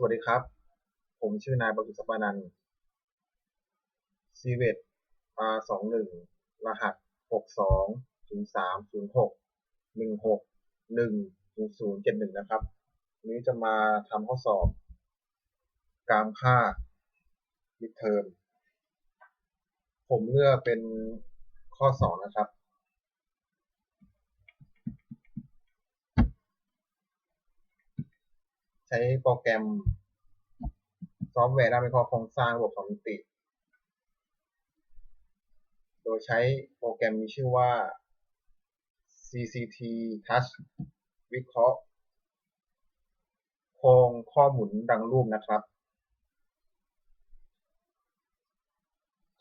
สวัสดีครับ ผมชื่อนายประสิทธิ์สปานันซีเวตอาสองหนึ่งรหัสหกสองศูนย์สามศูนย์หกหนึ่งหกหนึ่งศูนย์ศูนย์เจ็ดหนึ่งนะครับ วันนี้จะมาทำข้อสอบ กามค่ามิดเทอมผมเลือกเป็นข้อสองนะครับ ใช้โปรแกรม ซอฟต์แวร์ด้านวิเคราะห์โครงสร้างระบบสองมิติ โดยใช้โปรแกรมมีชื่อว่า CCT Touch วิเคราะห์โครงข้อมุนดังรูปนะครับ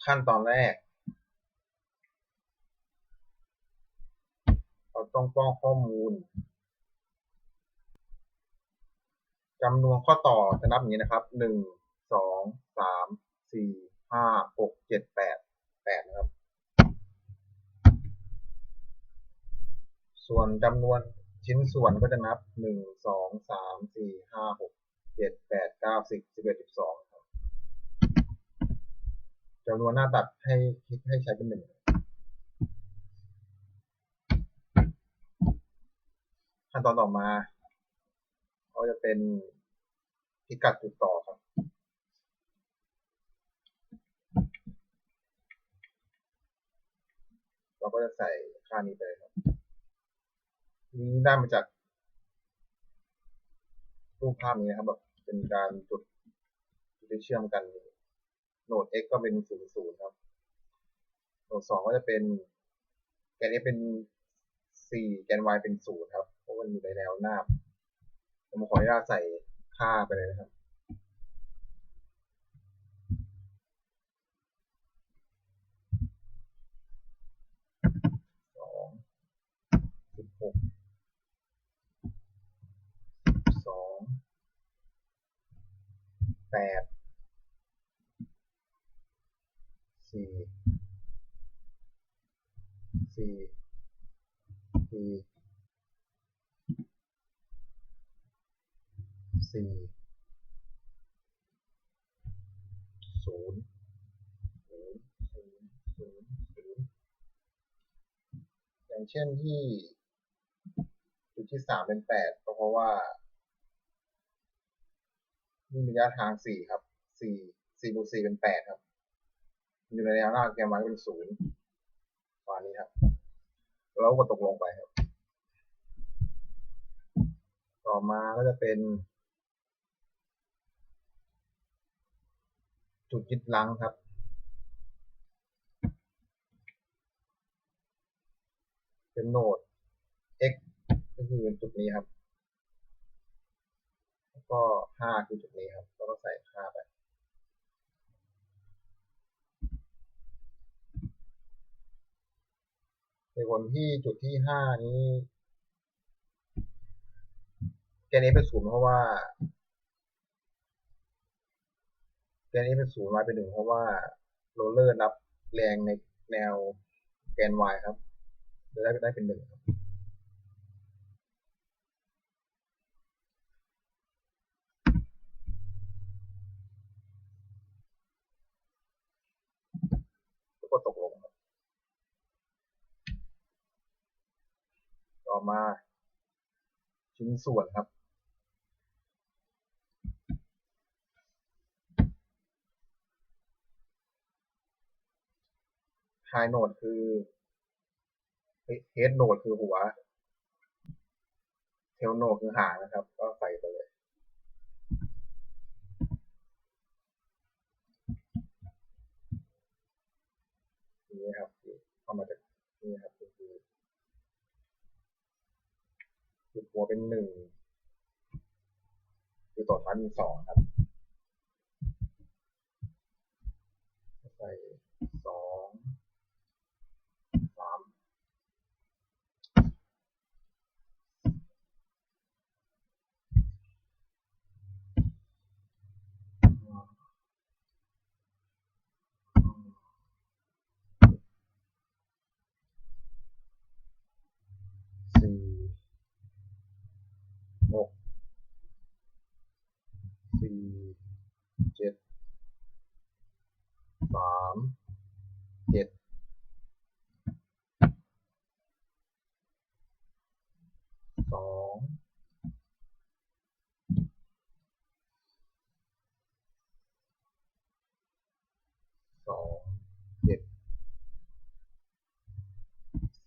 ขั้นตอนแรก เราต้องป้องข้อมูล จำนวนข้อต่อจะนับอย่างนี้นะครับหนึ่งสองสามสี่ห้าหกเจ็ดแปดแปดนะครับ ส่วนจำนวนชิ้นส่วนก็จะนับหนึ่งสองสามสี่ห้าหกเจ็ดแปดเก้าสิบสิบเอ็ดสิบสองครับจำนวนหน้าตัดให้คิดให้ใช้เป็นหนึ่งขั้นตอนต่อมา ก็จะเป็นพิกัดจุดต่อครับ เราก็จะใส่ค่านี้ไปครับ นี้ได้มาจากรูปภาพนี้นะครับแบบเป็นการจุดจุดที่เชื่อมกันโหนด x ก็เป็นศูนย์ศูนย์ครับโหนดสองก็จะเป็นแกน x เป็นสี่แกน y เป็นศูนย์ครับ เพราะมันอยู่ในแนวหน้า ผมขออนุญาตใส่ค่าไปเลยนะครับ สองสิบหกสองแปดสี่สี่สี่ สี่ศูนย์ศูนย์ศูนย์ศูนย์ศูนย์อย่างเช่นที่จุดที่สามเป็นแปดก็เพราะว่านี่มีระยะทางสี่ครับสี่สี่บวกสี่เป็นแปดครับ อยู่ในแนวหน้าแกนวายเป็นศูนย์ประมาณนี้ครับ แล้วก็ตกลงไปครับ ต่อมาก็จะเป็น จุดยึดลังครับ เป็นโนด x ก็คือจุดนี้ครับ แล้วก็ห้าคือจุดนี้ครับ แล้วก็ใส่ค่าไปในคนที่จุดที่ห้านี้แกนี้เป็นศูนย์เพราะว่า แกนนี้เป็นศูนย์ y เป็นหนึ่งเพราะว่าโรลเลอร์รับแรงในแนวแกน y ครับจะได้ได้เป็นหนึ่งครับแล้วก็ตกลงครับต่อมาชิ้นส่วนครับ ไฮโนดคือเฮดโนดคือหัว เทลโนดคือหางนะครับ ก็ใส่ไปเลยนี่ครับเข้ามาจากนี่ครับคือหัวเป็นหนึ่งจุดต่อท้ายมีสองครับ ใส่สองสาม สี่เจ็ดสามเจ็ดสองสองเจ็ด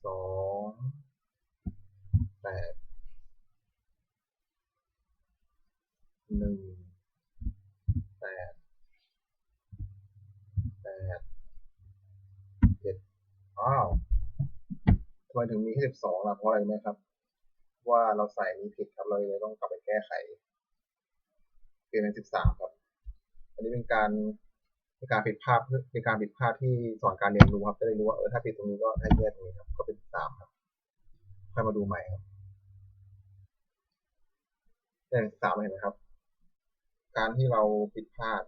สองแปดหนึ่งแปดแปดเจ็ด อ้าวทำไมถึงมีแค่สิบสองล่ะเพราะอะไรไหมครับ ว่าเราใส่นี้ผิดครับเราเลยต้องกลับไปแก้ไข เปลี่ยนเป็นสิบสามครับ อันนี้เป็นการเป็นการผิดพลาดเป็นการผิดพลาดที่สอนการเรียนรู้ครับจะได้รู้ว่าเออถ้าผิดตรงนี้ก็ให้แก้ตรงนี้ครับ ก็เป็นสามครับค่อยมาดูใหม่ครับแต่สิบสามเห็นไหมครับ การที่เราผิดพลาด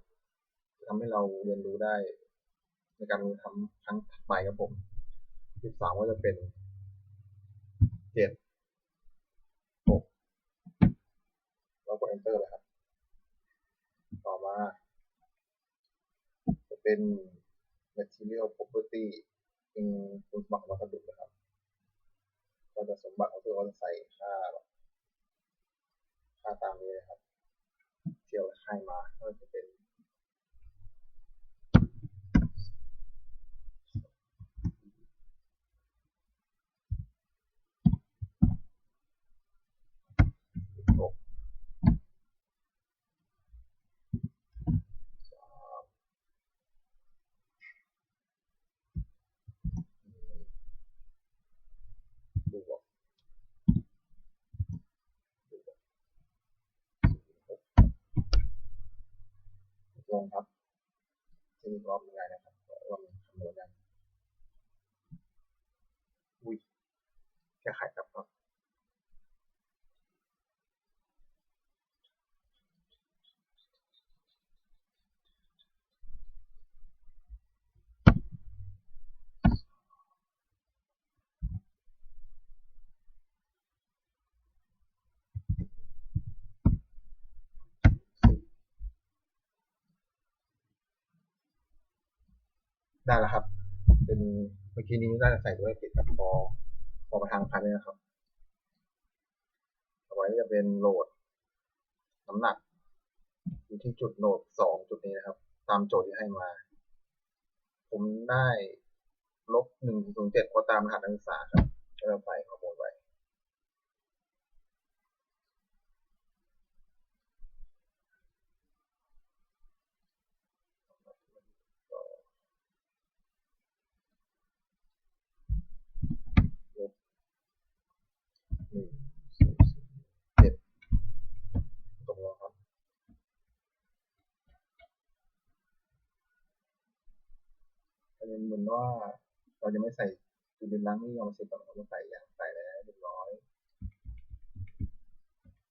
จะทำให้เราเรียนรู้ได้ ในการทำครั้งถัดไปครับผม สิบสามก็จะเป็นเจ็ดหกแล้วกด enter เลยครับ ต่อมา จะเป็น material property เป็นคุณสมบัติของวัสดุนะครับ ก็จะสมบัติของตัวเขาจะใส่ค่าค่าตามนี้เลยครับเที่ยวให้มาก็จะเป็น หกสามบวกบวกหกลงครับ จะมีรอบยังไงนะครับว่ามันคำนวณยังอุ้ยแก้ไขครับครับ ได้แล้วครับ เป็นเมื่อกี้นี้น่าจะใส่ด้วยติดครับพอพอมาทางพันเนี่ยนะครับต่อไปจะเป็นโหลดน้ำหนักอยู่ที่จุดโหลดสองจุดนี้นะครับ ตามโจทย์ที่ให้มา ผมได้ลบหนึ่งศูนย์เจ็ดก็ตามรหัสนักศึกษาครับก็จะใส่ข้อมูลไว้ ลบหนึ่งศูนย์ศูนย์เจ็ดตกลงครับประ เด็นเหมือนว่าเราจะไม่ใส่จุดเด่นล้างนี่เอามาเสร็จก่อนเราใส่อย่างใส่แล้วเรียบร้อย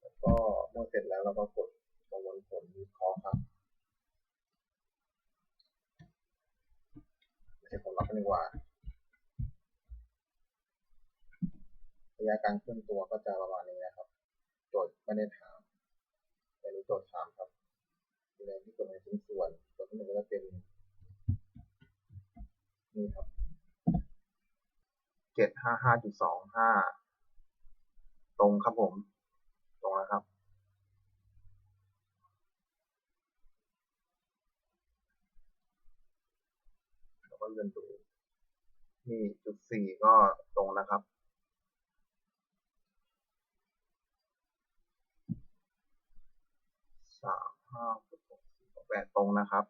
แล้วก็เมื่อเสร็จแล้วเราก็กดประมวลผลวิเคราะห์ครับไม่ใช่ผลลัพธ์กันดีกว่าระยะการเคลื่อนตัวก็จะประมาณนี้นะครับ โจทย์ไม่ได้ถามแต่นี้โจทย์ถามครับมีอะไรที่กดในชิ้นส่วนตัวที่หนึ่งก็จะเป็น นี่ครับเจ็ดห้าห้าจุดสองห้าตรงครับผม ตรงนะครับ แล้วก็เลื่อนดูนี่จุดสี่ก็ตรงนะครับสามห้าหกหกสี่แปดตรงนะครับ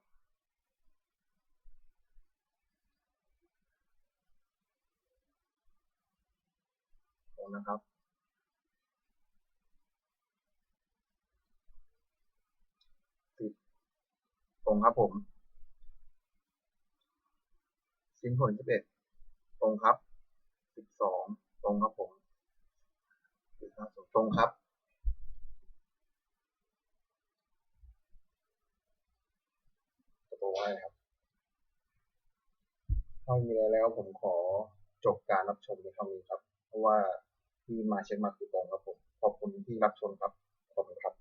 ตรง นะครับสิบตรงครับผมชิ้นผลสิบเอ็ดตรงครับสิบสองตรงครับผมสิบห้าตรงครับตัวไว้ครับถ้ามีอะไรแล้วผมขอจบการรับชมในครั้งนี้ครับ เพราะว่า ที่มาเช็คมาคูตรงครับผม ขอบคุณที่รับชมครับ ขอบคุณครับ